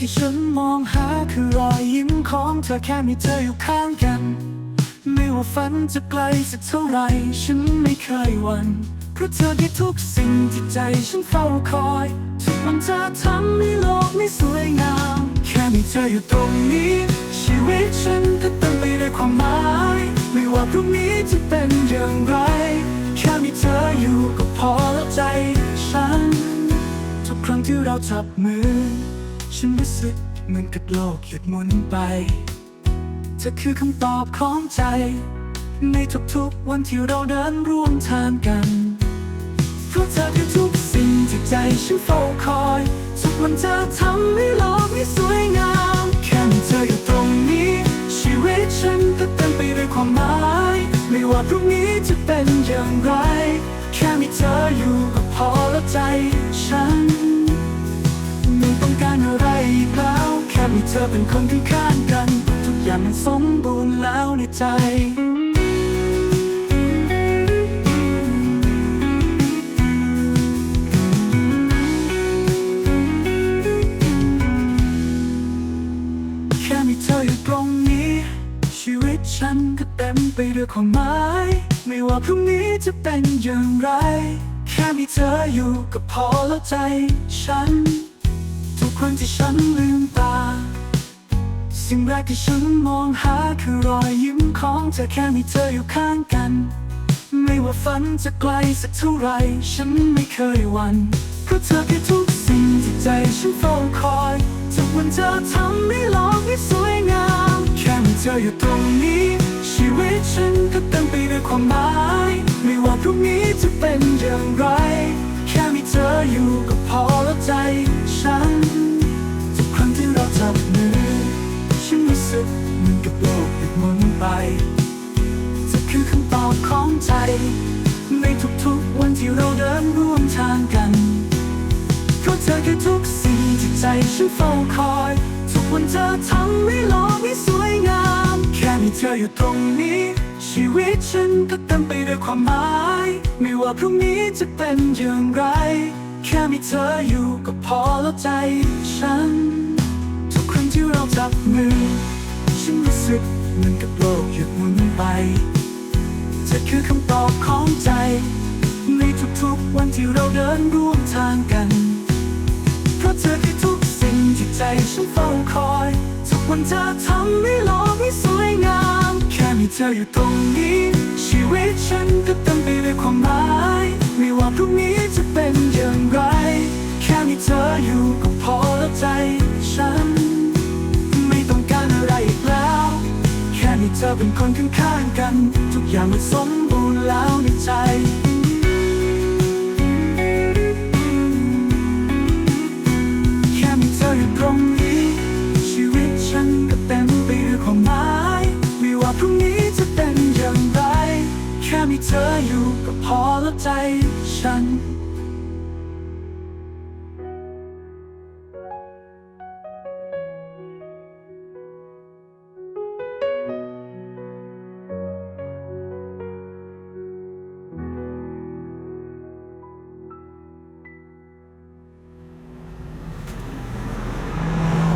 ที่ฉันมองหาคือรอยยิ้มของเธอแค่มีเธออยู่ข้างกัน ไม่ว่าฝันจะไกลสักเท่าไรฉันไม่เคยหวั่นเพราะเธอได้ทุกสิ่งที่ใจฉันเฝ้าคอยทุกวันเธอทำให้โลกนี้สวยงาม แค่มีเธออยู่ตรงนี้ ชีวิตฉันก็เต็มไปด้วยความหมาย ไม่ว่าพรุ่งนี้จะเป็นอย่างไร แค่มีเธออยู่ก็พอแล้วใจฉัน ทุกครั้งที่เราจับมือ ฉันรู้สึกเหมือนกับโลกหยุดหมุนไป เธอคือคำตอบของใจ ในทุกๆวันที่เราเดินร่วมทางกัน เพราะเธอคือทุกสิ่งที่ใจฉันเฝ้าคอย ทุกวันเธอทำให้โลกนี้สวยงาม แค่มีเธออยู่ตรงนี้ ชีวิตฉันก็เต็มไปด้วยความหมาย ไม่ว่าพรุ่งนี้จะเป็นอย่างไร การอะไรอีกแล้ว แค่มีเธอเป็นคนข้างๆกัน ทุกอย่างมันสมบูรณ์แล้วในใจแค่มีเธออยู่ตรงนี้ชีวิตฉันก็เต็มไปด้วยความหมาย ไม่ว่าพรุ่งนี้จะเป็นอย่างไร แค่มีเธออยู่ก็พอแล้วใจฉัน ครั้งที่ฉันลืมตา สิ่งแรกที่ฉันมองหาคือรอยยิ้มของเธอแค่มีเธออยู่ข้างกัน ไม่ว่าฝันจะไกลสักเท่าไร ฉันไม่เคยหวั่นเพราะเธอคือทุกสิ่งที่ใจฉันเฝ้าคอยทุกวันเธอทำให้โลกนี้สวยงาม แค่มีเธออยู่ตรงนี้ ชีวิตฉันก็เต็มไปด้วยความหมาย ไม่ว่าพรุ่งนี้จะเป็นอย่างไร แค่มีเธออยู่ก็พอแล้วใจ เธอคือคำตอบของใจ ในทุกๆวันที่เราเดินร่วมทางกันเพราะเธอคือทุกสิ่งที่ใจฉันเฝ้าคอย ทุกวันเธอทำให้โลกนี้สวยงาม แค่มีเธออยู่ตรงนี้ ชีวิตฉันก็เต็มไปด้วยความหมาย ไม่ว่าพรุ่งนี้จะเป็นอย่างไร แค่มีเธออยู่ก็พอแล้วใจฉัน ทุกครั้งที่เราจับมือ ฉันรู้สึกเหมือนกับ เธอคือคำตอบของใจ ในทุกๆวันที่เราเดินร่วมทางกัน เพราะเธอคือทุกสิ่งที่ใจฉันเฝ้าคอย ทุกวันเธอทำให้โลกนี้สวยงาม แค่มีเธออยู่ตรงนี้ ชีวิตฉันก็เต็มไปด้วยความหมาย ไม่ว่าพรุ่งนี้จะเป็นอย่างไร แค่มีเธออยู่ก็พอแล้วใจ เป็นคนข้างๆกัน ทุกอย่างมันสมบูรณ์แล้วในใจแค่มีเธออยู่ตรงนี้ชีวิตฉันก็เต็มไปด้วยความหมายไม่ว่าพรุ่งนี้จะเป็นอย่างไร แค่มีเธออยู่ก็พอแล้วใจ